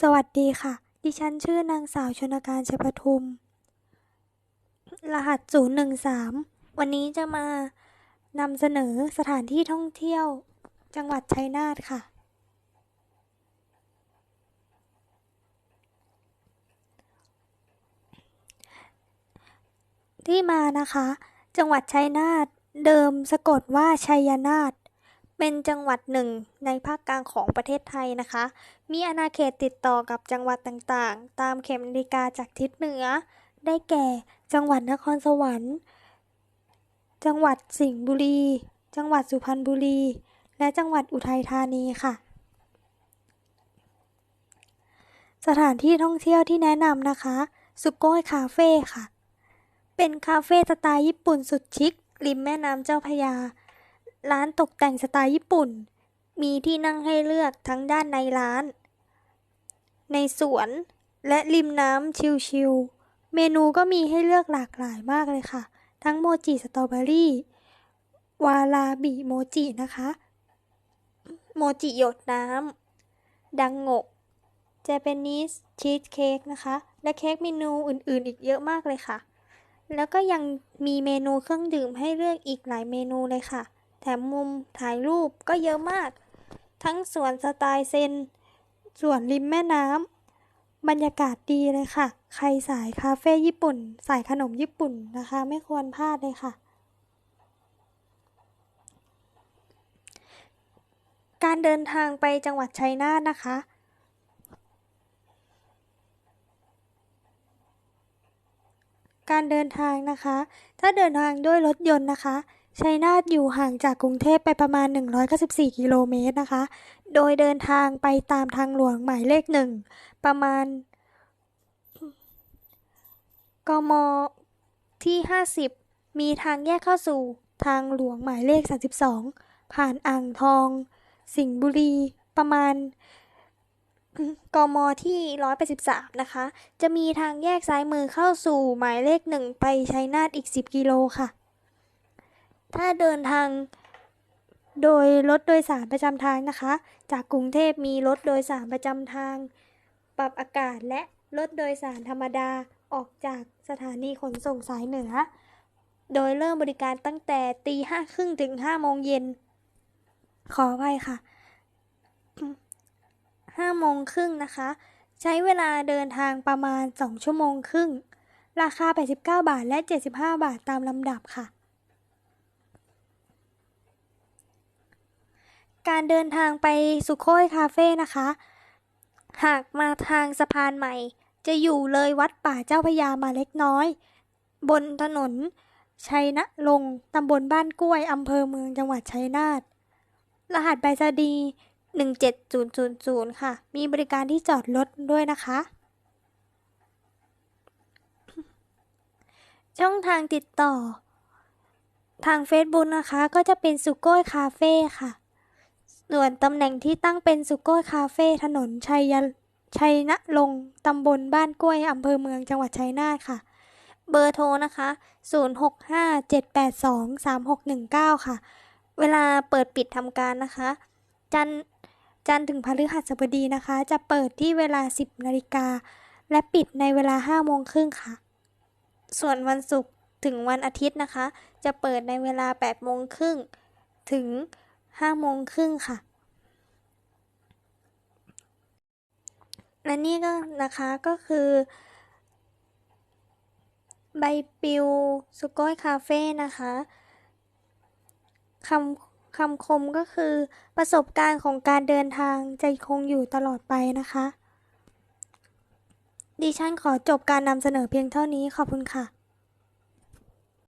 สวัสดีค่ะ ดิฉันชื่อนางสาวชนการชัยปทุม รหัส 013 วันนี้จะมานำเสนอสถานที่ท่องเที่ยว จังหวัดชัยนาทค่ะ ที่มานะคะ จังหวัดชัยนาทเดิมสะกดว่าชัยนาท เป็นจังหวัดหนึ่งในภาคกลางของประเทศไทยนะคะ มีอาณาเขตติดต่อกับจังหวัดต่างๆ ตามเข็มนาฬิกาจากทิศเหนือ ได้แก่จังหวัดนครสวรรค์ จังหวัดสิงห์บุรี จังหวัดสุพรรณบุรี และจังหวัดอุทัยธานีค่ะ สถานที่ท่องเที่ยวที่แนะนำนะคะสุโกยคาเฟ่ค่ะ เป็นคาเฟ่สไตล์ญี่ปุ่นสุดชิคริมแม่น้ำเจ้าพระยา ร้านตกแต่งสไตล์ญี่ปุ่น มีที่นั่งให้เลือกทั้งด้านในร้าน ในสวนและริมน้ำชิลๆ เมนูก็มีให้เลือกหลากหลายมากเลยค่ะ ทั้งโมจิสตรอเบอรี่ วาลาบิโมจินะคะ โมจิหยดน้ำ ดังโงะเจแปนิสชีสเค้กนะคะ และเค้กเมนูอื่นๆ อีกเยอะมากเลยค่ะ แล้วก็ยังมีเมนูเครื่องดื่มให้เลือกอีกหลายเมนูเลยค่ะ แถมมุมถ่ายรูปก็เยอะมาก ทั้งสวนสไตล์เซนสวนริมแม่น้ำบรรยากาศดีเลยค่ะ ใครสายคาเฟ่ญี่ปุ่น สายขนมญี่ปุ่นนะคะ ไม่ควรพลาดเลยค่ะ การเดินทางไปจังหวัดชัยนาทนะคะการเดินทางนะคะ ถ้าเดินทางด้วยรถยนต์นะคะ ชัยนาทอยู่ห่างจากกรุงเทพไปประมาณ 194 กิโลเมตรนะคะ โดยเดินทางไปตามทางหลวงหมายเลขหนึ่ง ประมาณ กม ที่ 50 มีทางแยกเข้าสู่ทางหลวงหมายเลข 32 ผ่านอ่างทอง สิงห์บุรี ประมาณ กม ที่ 183 นะคะ จะมีทางแยกซ้ายมือเข้าสู่หมายเลขหนึ่งไปชัยนาทอีก 10 กิโลค่ะ ถ้าเดินทางโดยรถโดยสารประจำทางนะคะ จากกรุงเทพมีรถโดยสารประจำทาง ปรับอากาศและรถโดยสารธรรมดาออกจากสถานีขนส่งสายเหนือ โดยเริ่มบริการตั้งแต่ตีห้าครึ่งถึงห้าโมงเย็น ขออภัยค่ะห้าโมงครึ่งนะคะ ใช้เวลาเดินทางประมาณ 2 ชั่วโมงครึ่ง ราคา 89 บาทและ 75 บาทตามลำดับค่ะ การเดินทางไปสุโขยคาเฟ่นะคะ หากมาทางสะพานใหม่ จะอยู่เลยวัดป่าเจ้าพยามาเล็กน้อย บนถนน ชัยนะลง ตำบลบ้านกล้วย อำเภอเมืองจังหวัดชัยนาท รหัสใบสดี17000 ค่ะ มีบริการที่จอดรถด้วยนะคะ ช่องทางติดต่อ ทาง Facebook นะคะ ก็จะเป็นสุโก้ยคาเฟ่ค่ะ ส่วนตำแหน่งที่ตั้งเป็นสุโก้คาเฟ่ถนนชัยชัยนะลงตำบลบ้านกล้วยอำเภอเมืองจังหวัดชัยนาทค่ะ เบอร์โทรนะคะ 0657823619 ค่ะ เวลาเปิดปิดทำการนะคะ จันจันถึงพฤหัสบดีนะคะ จะเปิดที่เวลา 10นาฬิกาและปิดในเวลา5โมงครึ่งค่ะ ส่วนวันศุกร์ถึงวันอาทิตย์นะคะ จะเปิดในเวลา8โมงครึ่งถึง 5โมงครึ่งค่ะ และนี่ก็นะคะก็คือ ใบปลิวสุโก้ยคาเฟ่นะคะคำคำคมก็คือประสบการณ์ของการเดินทางจะคงอยู่ตลอดไปนะคะ ดิฉันขอจบการนำเสนอเพียงเท่านี้ขอบคุณค่ะ